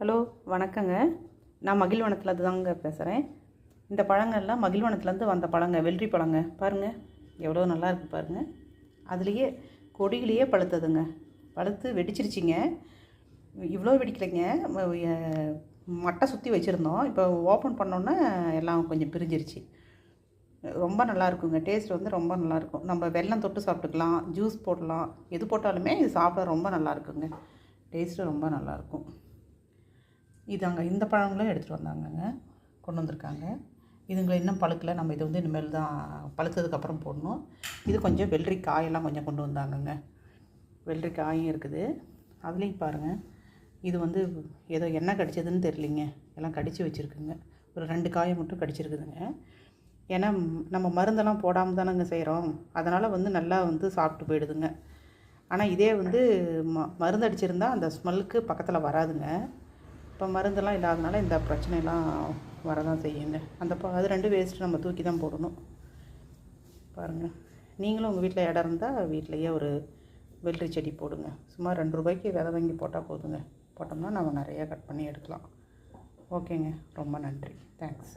Hello வணக்கங்க. நான் மகிழ்வனத்தில் தாங்க பேசுகிறேன் இந்த பழங்கள்லாம் மகிழ்வனத்துலேருந்து வந்த பழங்க வெள்ளரி பழங்க பாருங்கள் எவ்வளோ நல்லா இருக்குது பாருங்கள் அதுலேயே கொடியிலேயே பழுத்ததுங்க. பழுத்து வெடிச்சிருச்சிங்க. இவ்வளோ வெடிக்கலைங்க. மட்டை சுற்றி வச்சுருந்தோம். இப்போ ஓப்பன் பண்ணோன்னே எல்லாம் கொஞ்சம் பிரிஞ்சிருச்சு. ரொம்ப நல்லா இருக்குங்க டேஸ்ட் வந்து ரொம்ப நல்லா இருக்கும் நம்ம வெல்லம் தொட்டு சாப்பிட்டுக்கலாம். ஜூஸ் போடலாம். எது போட்டாலுமே இது சாப்பிட ரொம்ப நல்லா இருக்குங்க டேஸ்ட்டு ரொம்ப நல்லா இருக்கும் இதாங்க இந்த பழங்களும் எடுத்துகிட்டு வந்தாங்கங்க. கொண்டு வந்திருக்காங்க. இதுங்களை இன்னும் பழுக்கலை. நம்ம இது வந்து இனிமேல் தான் பழுத்ததுக்கப்புறம் போடணும். இது கொஞ்சம் வெள்ளரி காயெல்லாம் கொஞ்சம் கொண்டு வந்தாங்கங்க. வெள்ளரி காயும் இருக்குது. அதுலேயும் பாருங்கள் இது வந்து ஏதோ என்ன கடிச்சதுன்னு தெரியலிங்க. எல்லாம் கடித்து வச்சுருக்குங்க. ஒரு ரெண்டு காயை மட்டும் கடிச்சிருக்குதுங்க. ஏன்னா நம்ம மருந்தெல்லாம் போடாமல் தானேங்க செய்கிறோம் அதனால் வந்து நல்லா வந்து சாப்பிட்டு போயிடுதுங்க. ஆனால் இதே வந்து ம மருந்து அடிச்சிருந்தால் அந்த ஸ்மெல்லுக்கு பக்கத்தில் வராதுங்க. இப்போ மருந்தெல்லாம் இல்லாதனால இந்த பிரச்சனையெல்லாம் வரதான் செய்யுங்க. அந்த அது ரெண்டு வேஸ்ட்டு நம்ம தூக்கி தான் போடணும். பாருங்கள் நீங்களும் உங்கள் வீட்டில் இடம் இருந்தால் வீட்டிலையே ஒரு வெள்ளரி செடி போடுங்க. சும்மா ரெண்டு ரூபாய்க்கு விதை வாங்கி போட்டால் போதுங்க. போட்டோம்னா நம்ம நிறையா கட் பண்ணி எடுக்கலாம். ஓகேங்க. ரொம்ப நன்றி. தேங்க்ஸ்